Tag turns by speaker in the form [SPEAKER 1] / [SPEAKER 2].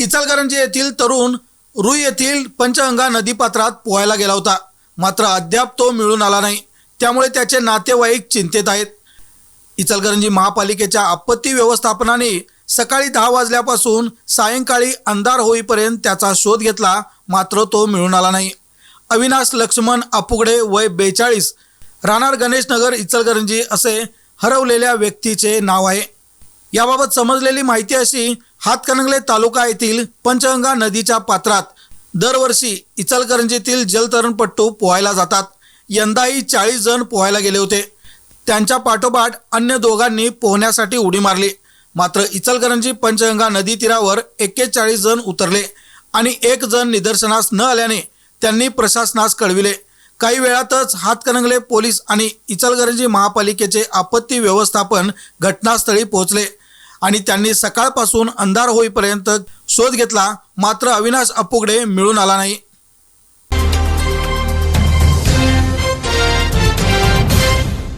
[SPEAKER 1] इचलकरंजी येथील तरुण रुई येथील पंचगंगा नदीपात्रात पोहायला गेला होता. मात्र अद्याप तो मिळून आला नाही. त्यामुळे त्याचे नातेवाईक चिंतेत आहेत. इचलकरंजी महापालिकेच्या आपत्ती व्यवस्थापनाने सकाळी दहा वाजल्यापासून सायंकाळी अंधार होईपर्यंत त्याचा शोध घेतला मात्र तो मिळून आला नाही. अविनाश लक्ष्मण अपुगडे वय बेचाळीस राहणार गणेशनगर इचलकरंजी असे हरवलेल्या व्यक्तीचे नाव आहे. याबाबत समजलेली माहिती अशी हातकणंगले तालुका येथील पंचगंगा नदीच्या पात्रात दरवर्षी इचलकरंजीतील जलतरणपट्टू पोहायला जातात. यंदाही चाळीस जण पोहायला गेले होते. त्यांच्या पाठोपाठ अन्य दोघांनी पोहण्यासाठी उडी मारली. मात्र इचलकरंजी पंचगंगा नदी तीरावर एक्केचाळीस जण उतरले आणि एक जण निदर्शनास न आल्याने त्यांनी प्रशासनास कळविले. काही वेळातच हातकणंगले पोलीस आणि इचलकरंजी महापालिकेचे आपत्ती व्यवस्थापन घटनास्थळी पोहोचले. आणि त्यांनी सकाळपासून अंधार होईपर्यंत शोध घेतला. मात्र अविनाश अपुगडे मिळून आला नाही.